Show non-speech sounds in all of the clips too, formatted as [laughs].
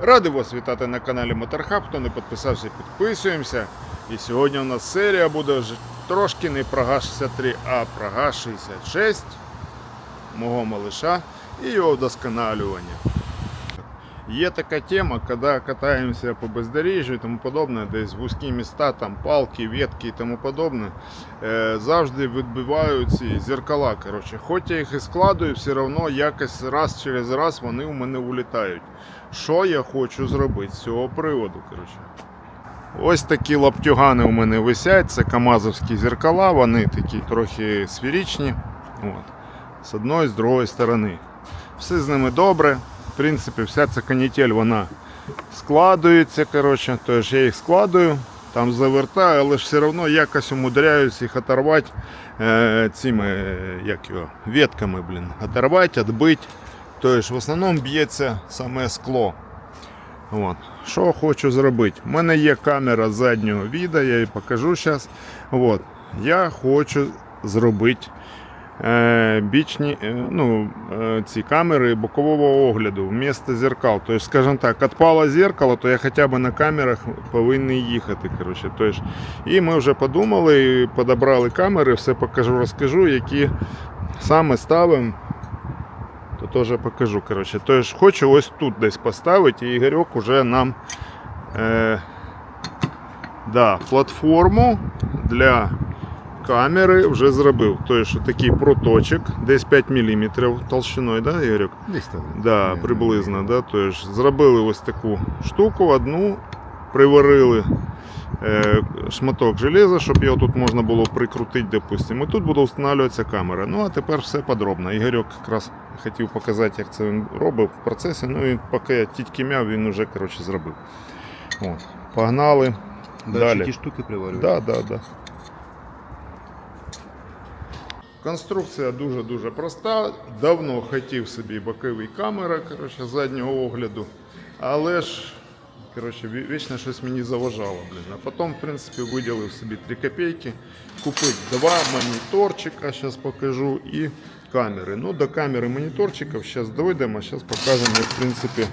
Радий вас вітати на каналі Моторхаб. Хто не підписався, підписуємося. І сьогодні у нас серія буде вже трошки не про ГАЗ-63, а про ГАЗ-66 мого малиша і його вдосконалювання. Є така тема, коли катаємося по бездоріжжю і тому подобне, десь вузькі міста, там палки, ветки і тому подобне, е, завжди відбивають ці зеркала. Коротше. Хоч я їх і складую, все одно якось раз через раз вони у мене улітають. Що я хочу зробити з цього приводу? Коротше. Ось такі лаптюгани у мене висять, це камазовські зеркала, вони такі трохи сферичні. От. З одної, з другої сторони. Все з ними добре. Принципі, вся ця канітель вона складується. Коротше, тож я їх складую, там завертаю, але ж все одно якось умудряюсь їх оторвати е, цими е, як його, ветками, блін. Оторвати, відбити. Тобто в основному б'ється саме скло. От. Що хочу зробити? У мене є камера заднього відео, я її покажу зараз. От. Я хочу зробити бічні е, ну, е, ці камери бокового огляду вмісто зеркал. Тобто, скажімо так, відпало зеркало, то я хоча б на камерах повинен їхати. Коротше. Тобто, і ми вже подумали, подобрали камери, все покажу, розкажу, які саме ставимо то теж покажу. Коротше. Тож хочу ось тут десь поставити, і Ігорьок уже нам е, да, платформу для камери вже зробив. Тобто такий проточок, десь 5 мм толщиною, да, Ігорьок? Десь там. Да, приблизно. Да? Тобто зробили ось таку штуку, одну приварили е, шматок железа, щоб його тут можна було прикрутити, допустимо. І тут буде встановлюватися камера. Ну а тепер все подробно. Ігорьок якраз хотів показати, як це він робив в процесі. Ну і поки я тільки мяв, він вже коротше, зробив. От. Погнали. Далі. ті штуки приварюють. Да, да, да. Конструкція дуже-дуже проста. Давно хотів собі бокові камери коротше, заднього огляду, але ж коротше, вічно щось мені заважало. Блін. А потім, в принципі, виділив собі 3 копійки, купив два моніторчика, зараз покажу, і камери. Ну, до камери моніторчиків зараз дойдемо, зараз покажемо, як в принципі,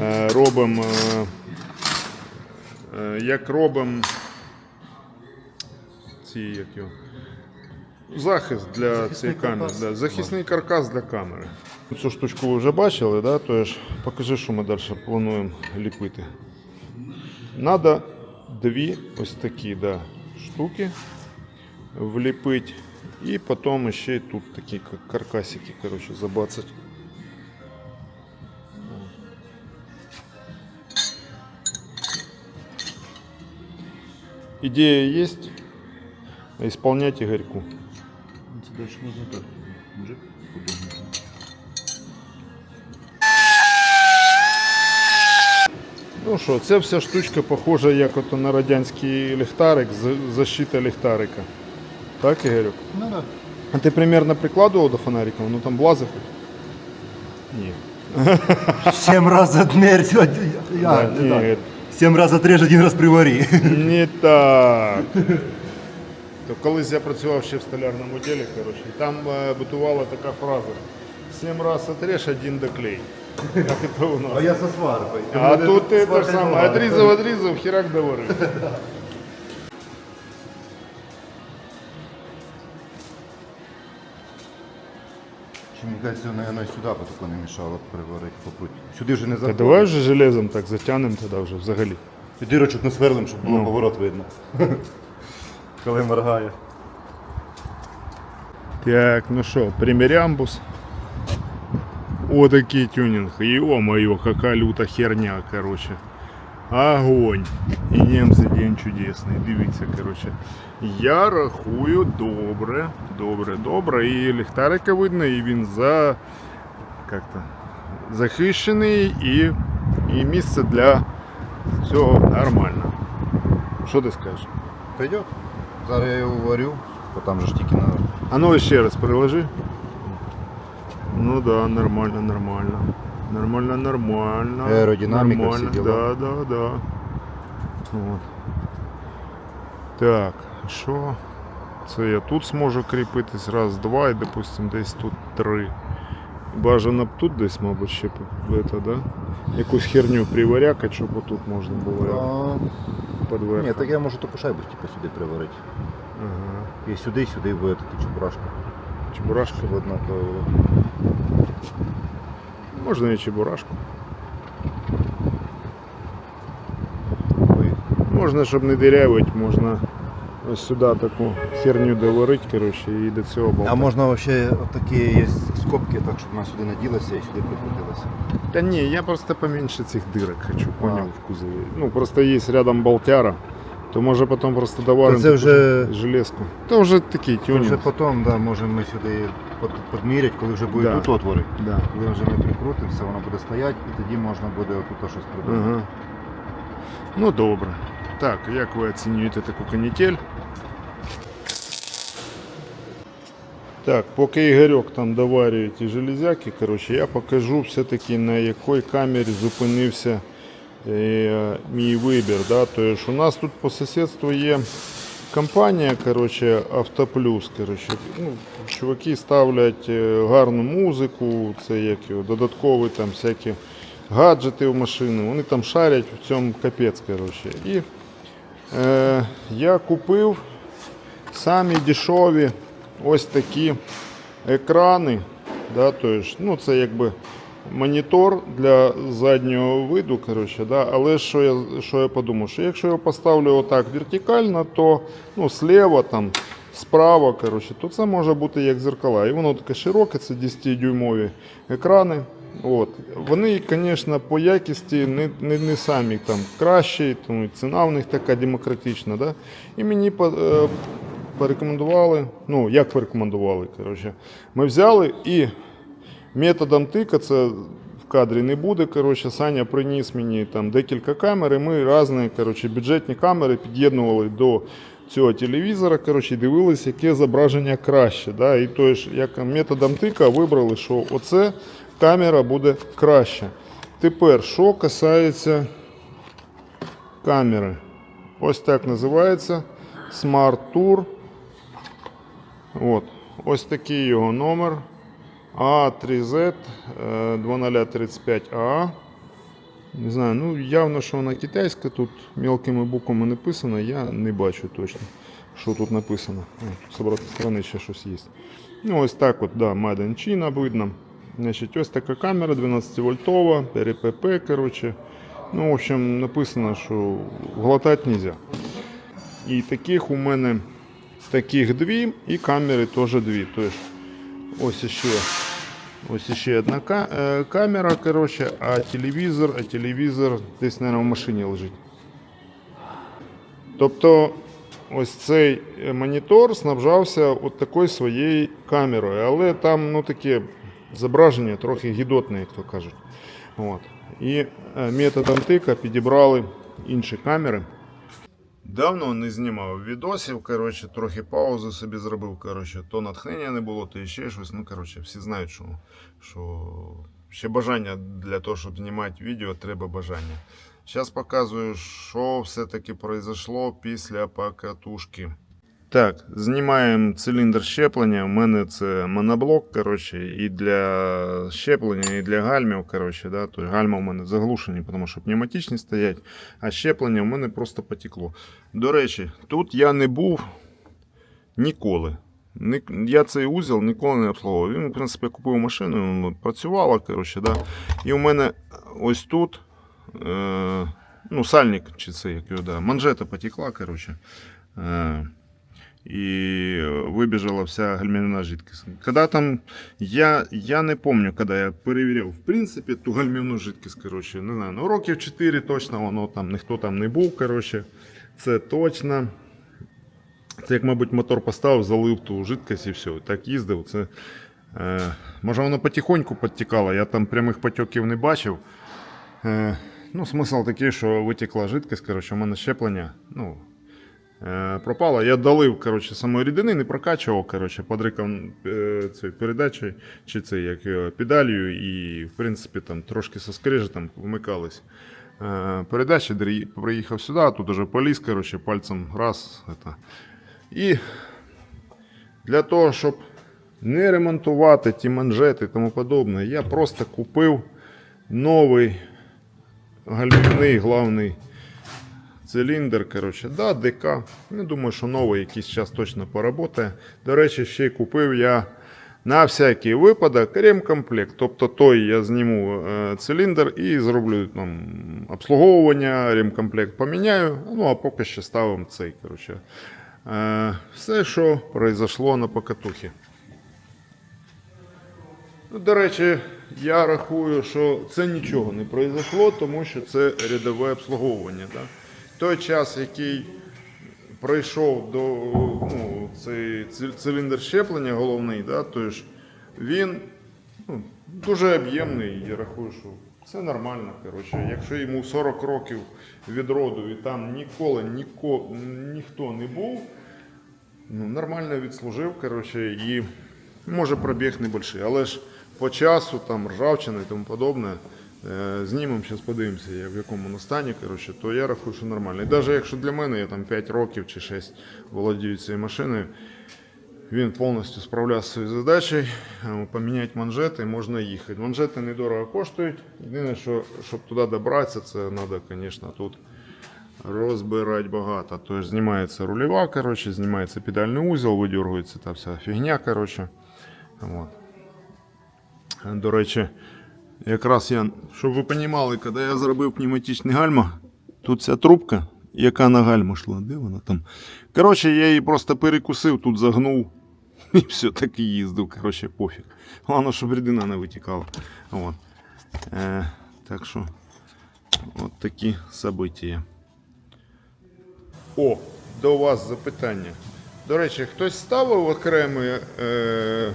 е, робимо, е, е, як робимо ці як його, захист для Захисний цієї камери. каркас. Да, захисний каркас для камери. Цю штучку ви вже бачили, да? Тож покажи, що ми далі плануємо ліпити. Надо дві ось такі да, штуки вліпити. І потім ще й тут такі ка- каркасики коротше, забацать. Идея есть, а исполнять Игорьку. Це далі можна так. Мужик подумає. Ну що, ця вся штучка похожа як ото на радянський ліхтарик, защита ліхтарика. Так, Ігорюк? Ну так. А ти примерно прикладував до фонарика? Воно там влазить? Ні. Сім раз отмерь. Я, Да, не так. Сім раз отрежь, один раз привари. не так. То колись я працював ще в столярному ділі, коротше, і там е, бутувала така фраза. Сім раз отрежь, один доклей. [laughs] Як це у нас. А я со сваркою. А тут ти те ж саме, отрізав, отрізав, хірак доварив. [laughs] Мені кажеться, наверное, сюди б тако не мішало приварити попруть. Сюди вже не Та заходить. давай вже железом так затягнемо тоді вже взагалі. І дирочок насверлим, щоб було Ну. поворот видно. [laughs] Коли моргає. Так, ну що, примерямбус. О, такий тюнинг. Ё-моё, какая люта херня, короче. Огонь. І немці день чудесний. Дивіться, короче. Я рахую добре, добре, добре. І ліхтарика видно, і він за как-то захищений, і, і місце для цього нормально. Що ти скажеш? Пойдет. Зараз я його варю, бо там же ж тільки на... А ну ще раз приложи. Ну да, нормально, нормально. Нормально, нормально. Аеродинаміка, нормально. всі діла. Да, да, да. От. Так, що? Це я тут зможу кріпитись. Раз, два і, допустим, десь тут три. Бажано б тут десь, мабуть, ще это, да? Якусь херню приварякати, щоб отут можна було А, підверху. Ні, так я можу таку шайбу типу, сюди приварити. Ага. І сюди, і сюди буде така чебурашка. Чебурашка. Щоб однаково. Можна і чебурашку. Ой, Можна, щоб не дирявить, можна ось сюди таку херню доварити, коротше, і до цього А можна взагалі такі є скобки, так, щоб вона сюди наділася і сюди прикрутилася. Та ні, я просто поменьше цих дирок хочу, понял, в кузові. Ну, просто є рядом болтяра, то може потім просто доваримо Та це вже- таку железку. Та вже такий Це вже тюнінг. потім да, можемо ми сюди под- підміряти, коли вже буде Да. тут отвори. Да. Коли вже ми прикрутимося, воно буде стояти і тоді можна буде отут щось придумати. Ага. Ну добре. Так, як ви оцінюєте таку канітель? Так, поки Ігорьок там доварює ті железяки, коротше, я покажу все-таки на якій камері зупинився е, мій вибір. Да? Тобто у нас тут по сусідству є компанія коротше, Автоплюс. Коротше. Ну, чуваки ставлять е, гарну музику, це як його, додаткові там всякі гаджети в машину. Вони там шарять в цьому капець. Коротше. І е, я купив самі дешеві ось такі екрани. Да, то есть, ну, це якби монітор для заднього виду. Коротше, да, але що я, що я подумав, що якщо я поставлю отак вертикально, то ну, слева, там, справа, коротше, то це може бути як зеркала. І воно таке широке, це 10-дюймові екрани. От. Вони, звісно, по якості не, не, не самі там кращі, тому ціна в них така демократична. Да? І мені по- е, порекомендували, ну як порекомендували, коротше, ми взяли і методом тика, це в кадрі не буде. Коротше, Саня приніс мені там декілька камер, і ми різні коротше, бюджетні камери під'єднували до цього телевізора, коротше, дивилися, яке зображення краще. Да? І то ж, як методом тика вибрали, що оце камера буде краще. Тепер, що касається камери. Ось так називається Smart Tour. От. Ось такий його номер. А3Z 2035А. Не знаю, ну явно, що вона китайська, тут мелкими буквами написано, я не бачу точно, що тут написано. О, з обратної сторони ще щось є. Ну, ось так от, да, Made in China видно. Значить, ось така камера 12 вольтова, РПП, коротше. Ну, в общем, написано, що глотати нельзя. І таких у мене таких дві, і камери теж дві. Тобто, ось ще, ось ще одна е, камера, коротше, а телевізор, а телевізор десь, мабуть, в машині лежить. Тобто, ось цей монітор снабжався от такою своєю камерою, але там ну, таке зображення трохи гідотне, як то кажуть. От. І е, методом тика підібрали інші камери. Давно не знімав відосів, коротше, трохи паузи собі зробив. Коротше, то натхнення не було, то ще щось. Ну, коротше, всі знають, що, що ще бажання для того, щоб знімати відео, треба бажання. Зараз показую, що все-таки произошло після покатушки. Так, знімаємо циліндр щеплення. У мене це моноблок, коротше, і для щеплення, і для гальмів. Коротше, да? Тобто гальма у мене заглушені, тому що пневматичні стоять, а щеплення у мене просто потекло. До речі, тут я не був ніколи. Я цей узел ніколи не обслуговував. Він, в принципі, купив машину, ну, працювала, коротше, да? і у мене ось тут. Е, ну, сальник, чи це як його, да, манжета потекла, коротше. Е, и выбежала вся гальмівна жидкость. Когда там, я, я не помню, когда я перевіряв, в принципі, ту гальмівну жидкость, коротше, не знаю, ну років 4 точно воно там, ніхто там не був, коротше, це точно. Це як, мабуть, мотор поставив, залив ту жидкость і все. Так їздив. Це, е, може воно потихоньку підтікало, я там прямих потьоків не бачив. Е, ну, смисл такий, що витекла жидкость, коротше, у мене щеплення. Ну, Е, пропала. Я долив коротше, самої рідини, не прокачував коротше, подрикав е, цією передачею чи це як педалью, і в принципі там трошки со скрежетом вмикались. Е, передача, приїхав сюди, тут уже поліз, коротше, пальцем раз. Это. І для того, щоб не ремонтувати ті манжети і тому подобне. Я просто купив новий гальмівний главний циліндр. Коротше, да, ДК. Не думаю, що новий якийсь час точно поработає. До речі, ще й купив я на всякий випадок ремкомплект. Тобто той я зніму е, циліндр і зроблю там обслуговування, ремкомплект поміняю. Ну а поки що ставимо цей. Коротше. Е, все, що произошло на покатухі. Ну, до речі, я рахую, що це нічого не произошло, тому що це рядове обслуговування. Да? Той час, який пройшов до ну, цей циліндр щеплення головний, да, тож він ну, дуже об'ємний. Я рахую, що це нормально. Коротше. Якщо йому 40 років від роду і там ніколи ніко, ніхто не був, ну, нормально відслужив, коротше, і може пробіг небольший. Але ж по часу, там, ржавчина і тому подобне, знімемо, зараз подивимося, в якому воно стані, коротше, то я рахую, що нормально. І навіть якщо для мене я там 5 років чи 6 володію цією машиною, він повністю справляє свою задачею, е, поміняти манжети, можна їхати. Манжети недорого коштують. Єдине, що щоб туди добратися, це треба, звісно, тут розбирати багато. Тобто знімається рульова, коротше, знімається педальний узел, видергується та вся фігня. Коротше. От. До речі, якраз я, щоб ви розуміли, коли я зробив пневматичний гальма, тут ця трубка, яка на гальму йшла, де вона там? Коротше, я її просто перекусив, тут загнув. [laughs] І все, так і їздив. Коротше, пофіг. Головне, щоб рідина не витікала. От. Е, так що, от такі события. О, до вас запитання. До речі, хтось ставив окремий е,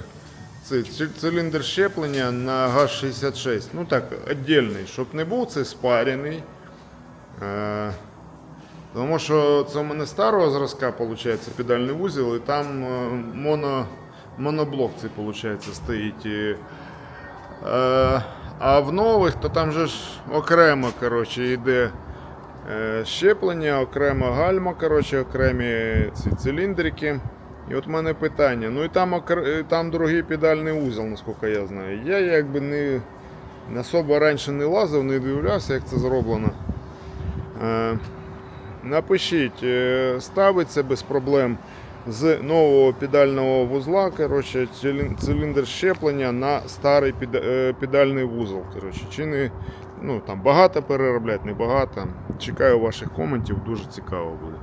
цей циліндр щеплення на ГАЗ-66. Ну так, віддільний, щоб не був цей спарений. Е, тому що це у мене старого зразка, виходить, педальний вузол, і там е, моно, моноблок цей, виходить, стоїть. І, е, а в нових, то там же ж окремо, коротше, йде е, щеплення, окремо гальма, коротше, окремі ці циліндрики. І от в мене питання. Ну і там, е, там другий педальний узел, наскільки я знаю. Я якби не, особо раніше не лазив, не дивлявся, як це зроблено. Е, Напишіть, е, ставиться без проблем з нового педального вузла, коротше, циліндр щеплення на старий е, педальний вузол. Коротше, чи не ну, там, багато перероблять, не багато. Чекаю ваших коментів, дуже цікаво буде.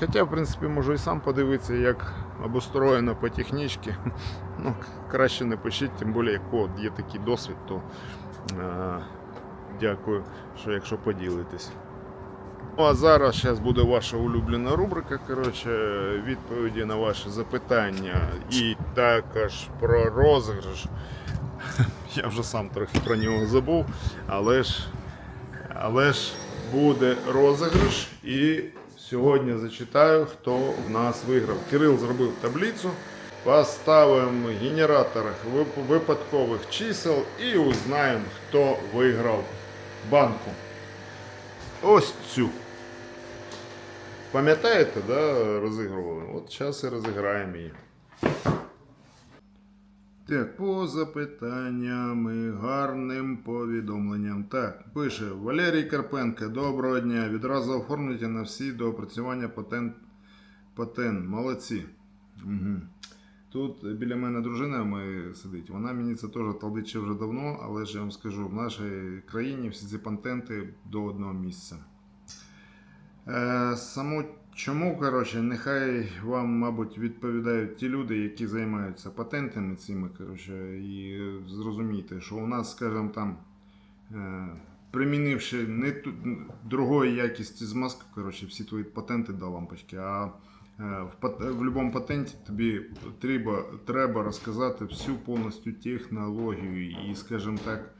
Хоча, в принципі, можу і сам подивитися, як обустроєно по технічці. [laughs] Ну, краще не пишіть, тим більше, як є такий досвід, то е, дякую, що якщо поділитесь. Ну а зараз зараз буде ваша улюблена рубрика. Коротше, відповіді на ваші запитання і також про розіграш. [laughs] Я вже сам трохи про нього забув, але ж, але ж буде розіграш. І сьогодні зачитаю, хто в нас виграв. Кирил зробив таблицю. Поставимо генератор випадкових чисел і узнаємо, хто виграв банку. Ось цю. Пам'ятаєте, да, розігрували? От зараз і розіграємо її. Так, по запитанням гарним повідомленням. Так, пише Валерій Карпенко, доброго дня. Відразу оформлюйте на всі до опрацювання патент. Патент. Молодці. Угу. Тут біля мене дружина моя сидить. Вона мені це теж талдить ще вже давно, але ж я вам скажу, в нашій країні всі ці патенти до одного місця. Е, Само чому, коротше, нехай вам, мабуть, відповідають ті люди, які займаються патентами цими, коротше, і е, зрозумійте, що у нас, скажімо там, е, примінивши не ту, другої якісті змазки, коротше, всі твої патенти до лампочки, а е, в, будь-якому патенті тобі треба, треба розказати всю повністю технологію. І, скажімо так,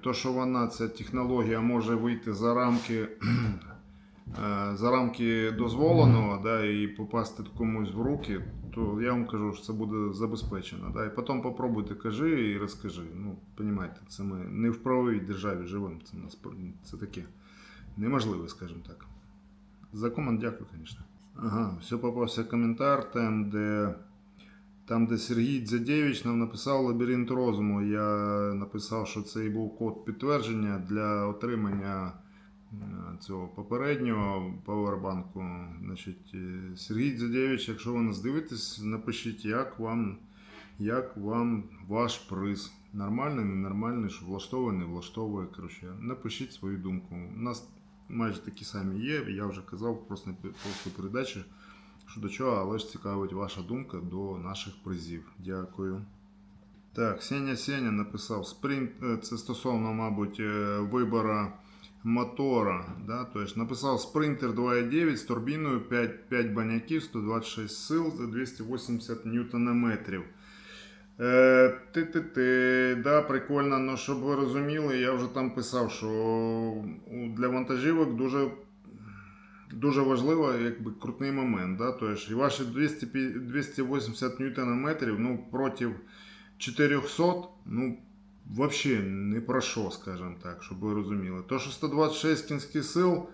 то, що вона, ця технологія може вийти за рамки [clears throat] е, за рамки дозволеного да, і попасти комусь в руки, то я вам кажу, що це буде забезпечено. Да. І потім попробуйте, кажи і розкажи. Ну, розумієте, це ми не в правовій державі живемо. Це, нас, це таке неможливе, скажімо так. За команд дякую, звісно. Ага, все попався коментар там, де Там, де Сергій Дзядєвич нам написав лабіринт розуму, я написав, що це і був код підтвердження для отримання цього попереднього павербанку. Значить, е, Сергій Дзядєвич, якщо ви нас дивитесь, напишіть, як вам, як вам ваш приз. Нормальний, ненормальний, що влаштовує, не влаштовує. Коротше, напишіть свою думку. У нас майже такі самі є. Я вже казав просто просто передачі, що до чого, але ж цікавить ваша думка до наших призів. Дякую. Так, Сеня Сеня написав спринт. е, Це стосовно, мабуть, е, вибора мотора. Да? Тобто написав спринтер 2.9 з турбіною 5, 5 баняків, 126 сил, 280 ньютонометрів. Е, Ти-ти-ти, да, прикольно, ну щоб ви розуміли, я вже там писав, що для вантажівок дуже, дуже важливо якби, крутний момент. Да? Тобто, ваші 200, 280 ньютонометрів ну, проти 400, ну, взагалі не про що, скажімо так, щоб ви розуміли. То, що 126 кінських сил,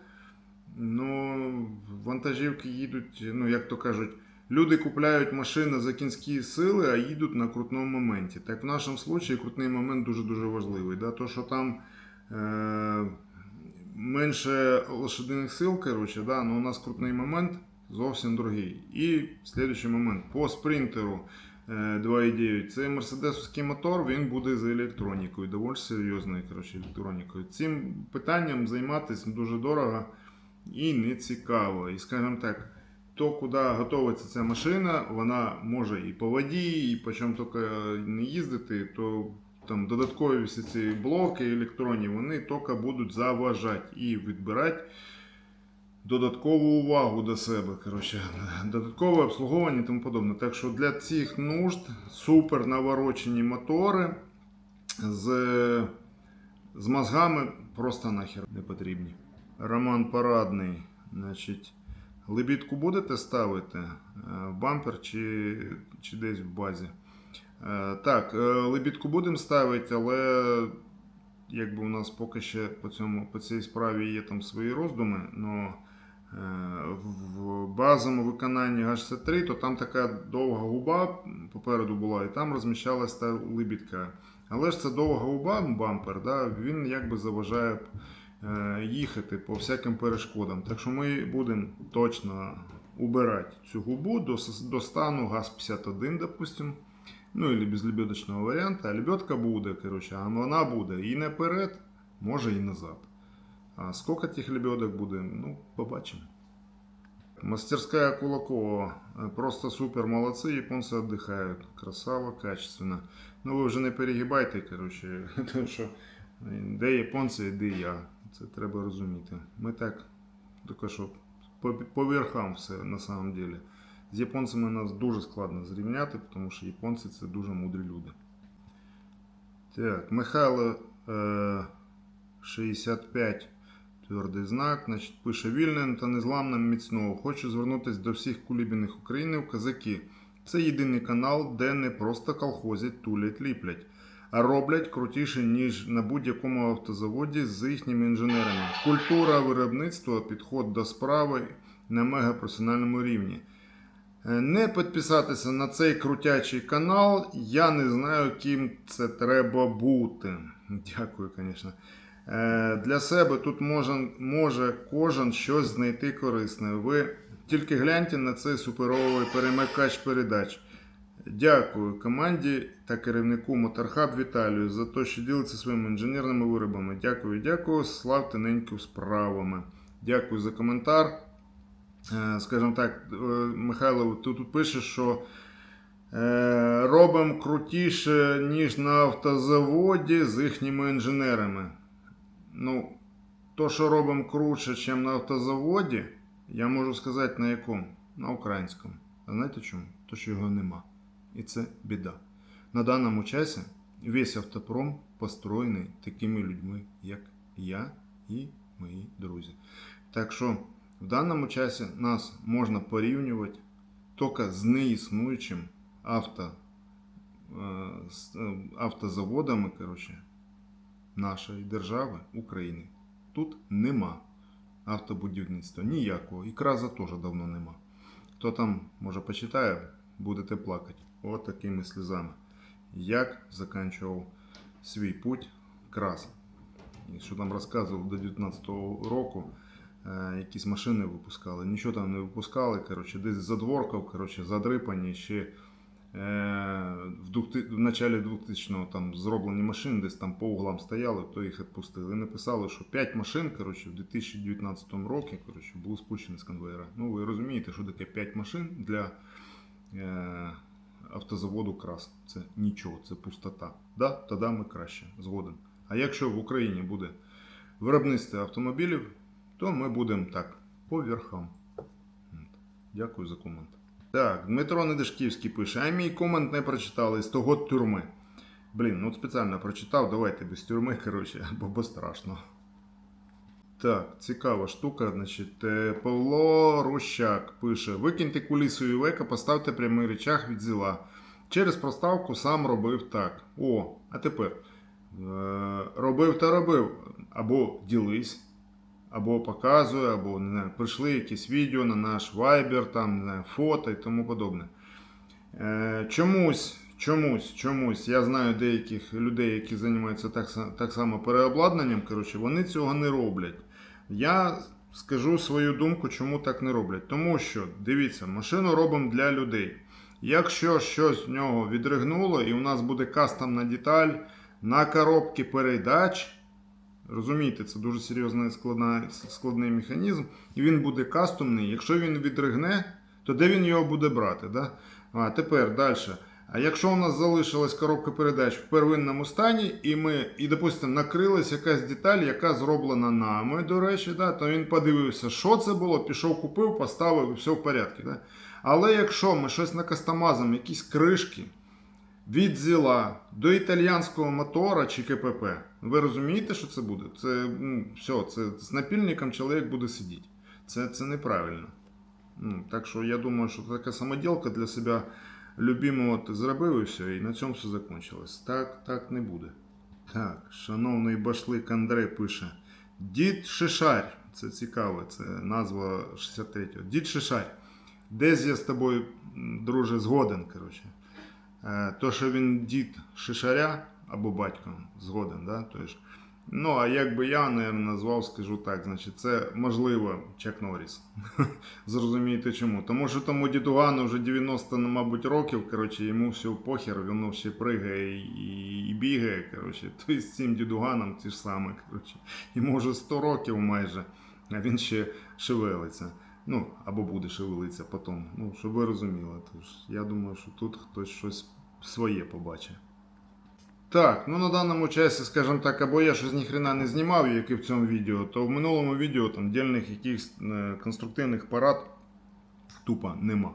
ну, вантажівки їдуть, ну, як то кажуть, Люди купляють машини за кінські сили, а їдуть на крутному моменті. Так в нашому випадку крутний момент дуже-дуже важливий. Да? То, що там е- менше лошадиних сил, коротше, да? але у нас крутний момент зовсім другий. І слідуючий момент. По спринтеру 2.9 це мерседесовський мотор, він буде з електронікою, доволі серйозною коротше, електронікою. Цим питанням займатися дуже дорого і не цікаво. І скажімо так то, куди готується ця машина, вона може і по воді, і по чому тільки не їздити, то там додаткові всі ці блоки електронні, вони тільки будуть заважати і відбирати додаткову увагу до себе. Коротше, [laughs] додаткове обслуговування і тому подобне. Так що для цих нужд супер наворочені мотори з, з мозгами просто нахер не потрібні. Роман Парадний, значить. Лебідку будете ставити е, в бампер чи, чи десь в базі? Е, Так, е, лебідку будемо ставити, але якби у нас поки ще по, цьому, по цій справі є там свої роздуми, але в базовому виконанні H3, то там така довга губа попереду була, і там розміщалася та лебідка. Але ж це довга губа, бампер, да, він якби заважає е, їхати по всяким перешкодам. Так що ми будемо точно убирати цю губу до, до стану ГАЗ-51, допустим. Ну, или безлебедочного варіанту, а лебедка буде, коротше, вона буде і наперед, може і назад. А скільки тих лебедок буде, ну, побачимо. Мастерская Кулакова. Э, Просто супер молодцы, японцы отдыхают. Красава, качественно. Ну ви вже не перегибайте, коротше, [laughs] тому що де японці, де я. Це треба розуміти. Ми так, тільки що по, по верхам все на самом деле. З японцями нас дуже складно зрівняти, тому що японці це дуже мудрі люди. Так, Михайло е, 65. Твердий знак, значить, пише вільним та незламним міцного. Хочу звернутися до всіх кулібіних українців, казаки. Це єдиний канал, де не просто колхозять, тулять, ліплять, а роблять крутіше, ніж на будь-якому автозаводі з їхніми інженерами. Культура виробництва, підход до справи на мегапрофесіональному рівні. Е, Не підписатися на цей крутячий канал, я не знаю, ким це треба бути. Дякую, звісно. Е, Для себе тут може, може кожен щось знайти корисне. Ви тільки гляньте на цей суперовий перемикач передач. Дякую команді та керівнику Моторхаб Віталію за те, що ділиться своїми інженерними виробами. Дякую, дякую. Славте неньку справами. Дякую за коментар. Е, Скажімо так, е, Михайло, ти тут пишеш, що робимо крутіше, ніж на автозаводі з їхніми інженерами. Ну, то, що робимо круче, ніж на автозаводі, я можу сказати на якому? На українському. А знаєте чому? То, що його нема. І це біда. На даному часі весь автопром построєний такими людьми, як я і мої друзі. Так що в даному часі нас можна порівнювати тільки з неіснуючим авто, е, е, автозаводами, коротше, нашої держави України. Тут нема автобудівництва ніякого. І краза теж давно нема. Хто там, може, почитає, будете плакати. от такими сльозами. Як закінчував свій путь крас. І що там розказував до 19-го року, е, якісь машини випускали. Нічого там не випускали. Коротше, десь задворкав, коротше, задрипані ще в, двохти- в началі 2000-го там зроблені машини, десь там по углам стояли, то їх відпустили. І написали, що 5 машин коротше, в 2019 році коротше, були спущені з конвейера. Ну, ви розумієте, що таке 5 машин для е, автозаводу крас. Це нічого, це пустота. Да, тоді ми краще, згоден. А якщо в Україні буде виробництво автомобілів, то ми будемо так, по верхам. Дякую за комент. Так, Дмитро Недишківський пише, а мій комент не прочитали з того тюрми. Блін, ну спеціально прочитав, давайте без тюрми, коротше, бо, бо страшно. Так, цікава штука. Значить, е, Павло Рущак пише: Викиньте кулісу Івека, поставте прямий речах від зіла. Через проставку сам робив так. О, а тепер е, робив та робив. Або ділись, або показує, або не знаю, прийшли якісь відео на наш Viber, там, не знаю, фото і тому подобне. Е, чомусь, чомусь, чомусь, я знаю деяких людей, які займаються так, так само переобладнанням, коротше, вони цього не роблять. Я скажу свою думку, чому так не роблять. Тому що, дивіться, машину робимо для людей. Якщо щось в нього відригнуло і у нас буде кастомна деталь на коробки передач, розумієте, це дуже серйозний складна, складний механізм, і він буде кастомний. Якщо він відригне, то де він його буде брати? Да? А тепер далі. А якщо у нас залишилась коробка передач в первинному стані, і ми, і, допустимо, накрилась якась деталь, яка зроблена нами, до речі, да, то він подивився, що це було, пішов, купив, поставив і все в порядку. Да? Але якщо ми щось накастомазимо, якісь кришки від зіла до італіянського мотора чи КПП, ви розумієте, що це буде? Це ну, все, це з напільником чоловік буде сидіти. Це, це неправильно. Ну, так що я думаю, що така самоділка для себе любимого ти зробив і все, і на цьому все закінчилось. Так, так не буде. Так, шановний башлик Андрей пише: Дід Шишарь. Це цікаво, це назва 63-го. Дід Шишарь. Десь я з тобою, друже, згоден, коротше. Е, То, що він дід Шишаря або батько, згоден, да? Тож, ну, а якби я, наверное, назвав, скажу так, значить, це можливо Чак Норріс. [laughs] Зрозумієте чому? Тому що тому дідугану вже 90, ну, мабуть, років, коротше, йому все похер, він ще пригає і, і бігає. Коротше. Тобто з цим дідуганом ті ж саме, коротше. Йому вже 100 років майже, а він ще шевелиться. Ну, або буде шевелитися потім. Ну, щоб ви розуміли. Тож, я думаю, що тут хтось щось своє побачить. Так, ну на даному часі, скажімо так, або я щось ніхрена не знімав, як і в цьому відео, то в минулому відео там дільних якихось е, конструктивних парад тупо нема.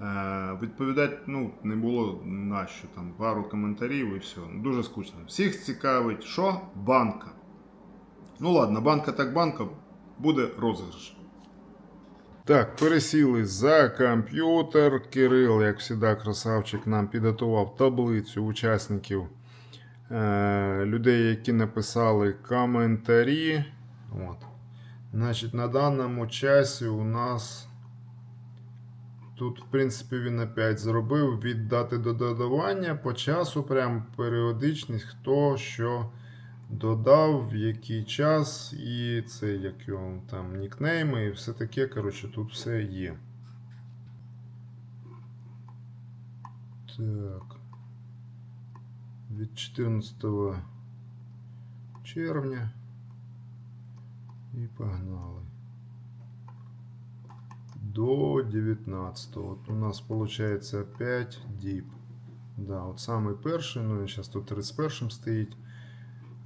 Е, відповідати ну, не було на що, там пару коментарів і все. Дуже скучно. Всіх цікавить, що банка. Ну ладно, банка так банка, буде розіграш. Так, пересіли за комп'ютер. Кирил, як завжди, красавчик, нам підготував таблицю учасників е, людей, які написали коментарі. От. Значить, на даному часі у нас тут, в принципі, він опять зробив від дати до додавання по часу, прям періодичність, хто що додав, в який час, і це як його там нікнейми, і все таке. Коротше, тут все є. Так. Від 14 червня. І погнали. До 19. От у нас виходить 5 діб. Да, от самий перший, ну він зараз тут 31 стоїть.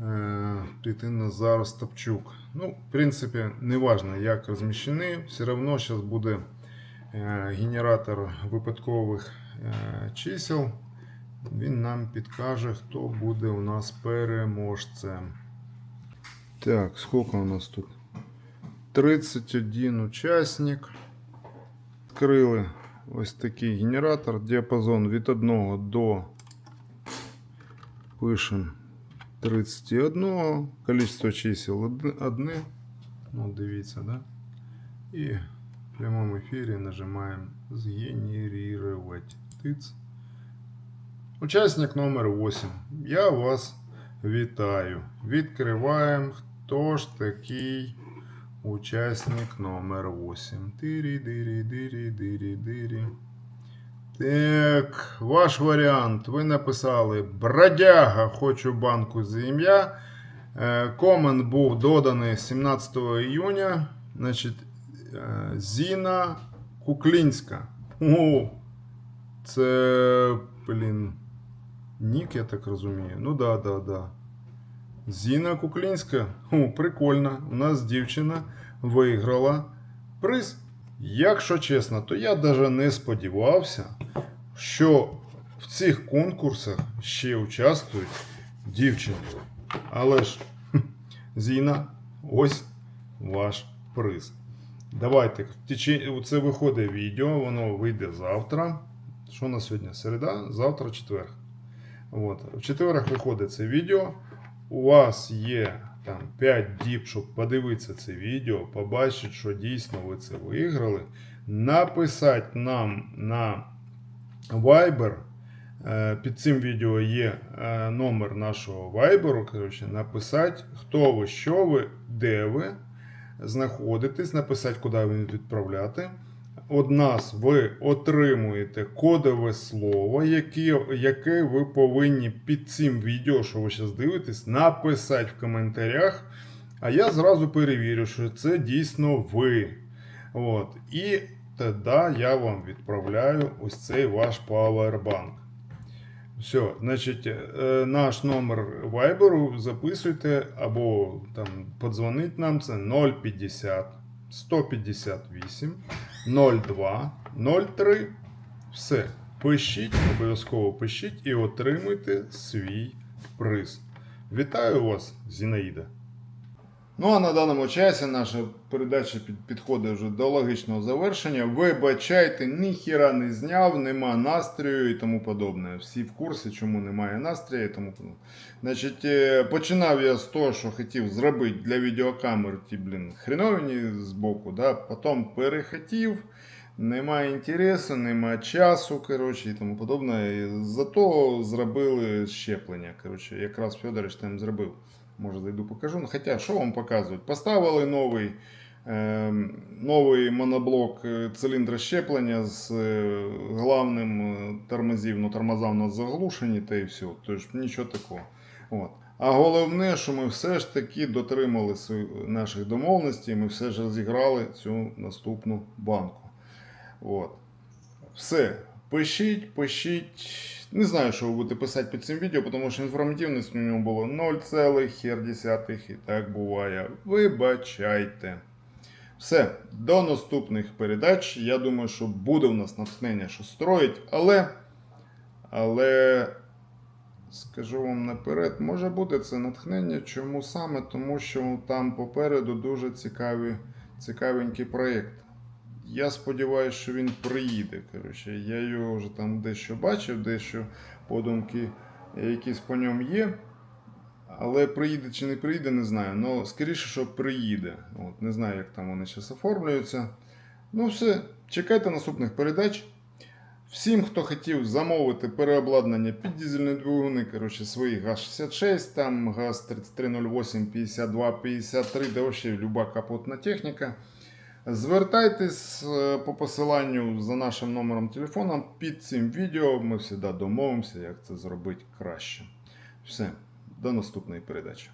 Е, Піти Назар Стопчук. Ну, в принципі, не важно, як розміщений, все одно зараз буде е, генератор випадкових е, чисел. Він нам підкаже, хто буде у нас переможцем. Так, сколько у нас тут? 31 учасник. Відкрили ось такий генератор. Діапазон від 1 до пишемо 31. Количество чисел од- одне. Ну, дивіться, да? І в прямому ефірі нажимаємо згенерировать. Тиц. Учасник номер 8. Я вас вітаю. Відкриваємо, хто ж такий учасник номер 8. Тирі Так, ваш варіант. Ви написали Бродяга, хочу банку за ім'я. Е, Комент був доданий 17 іюня. Значить, е, Зіна Куклінська. О, це, блін, нік, я так розумію. Ну да, да, да. Зіна Куклінська. О, прикольно. У нас дівчина виграла приз. Якщо чесно, то я навіть не сподівався, що в цих конкурсах ще участвують дівчини. Але ж, Зіна, ось ваш приз. Давайте, це виходить відео, воно вийде завтра. Що на сьогодні? Середа, завтра четвер. От. В четверг виходить це відео. У вас є там 5 діб, щоб подивитися це відео, побачити, що дійсно ви це виграли. Написати нам на Viber. Е, Під цим відео є е, номер нашого Viber. Коротше, написати, хто ви, що ви, де ви знаходитесь, написати, куди ви відправляти. Од нас ви отримуєте кодове слово, яке, яке ви повинні під цим відео, що ви зараз дивитесь, написати в коментарях. А я зразу перевірю, що це дійсно ви. От. І тоді я вам відправляю ось цей ваш Powerbank. Все, значить, е, наш номер Viber записуйте або там подзвонить нам це 050 158 02 03. Все. Пишіть, обов'язково пишіть і отримуйте свій приз. Вітаю вас, Зінаїда. Ну а на даному часі наша передача підходить вже до логічного завершення. Вибачайте, ніхіра не зняв, нема настрою і тому подобне. Всі в курсі, чому немає настрою і тому подобне. Значить, е, починав я з того, що хотів зробити для відеокамер ті, блін, хреновині з боку, да? потім перехотів. Немає інтересу, немає часу, коротше, і тому подобне. І Зато зробили щеплення. Коротше, якраз Федорович там зробив. Може, зайду покажу. Ну, Хоча, що вам показують? Поставили новий, новий моноблок е, циліндра щеплення з е, главним е, тормозів, ну тормоза у нас заглушені, та і все. Тож нічого такого. От. А головне, що ми все ж таки дотримали наших домовленостей, ми все ж розіграли цю наступну банку. От. Все. Пишіть, пишіть. Не знаю, що ви будете писати під цим відео, тому що інформативність у нього було 0,1 і так буває. Вибачайте. Все, до наступних передач. Я думаю, що буде в нас натхнення, що строїть, але. Але. Скажу вам наперед, може бути це натхнення. Чому саме? Тому що там попереду дуже цікаві, цікавенький проєкт. Я сподіваюся, що він приїде. Коротше. Я його вже там дещо бачив, дещо подумки якісь по ньому є. Але приїде чи не приїде, не знаю. Ну, скоріше, що приїде. От, не знаю, як там вони зараз оформлюються. Ну, все, чекайте наступних передач. Всім, хто хотів замовити переобладнання під дизельні двигуни, коротше, свої ГАЗ-66, там ГАЗ-3308, 52, 53, да взагалі люба капотна техніка. Звертайтесь е, по посиланню за нашим номером телефону під цим відео. Ми завжди домовимося, як це зробити краще. Все, до наступної передачі.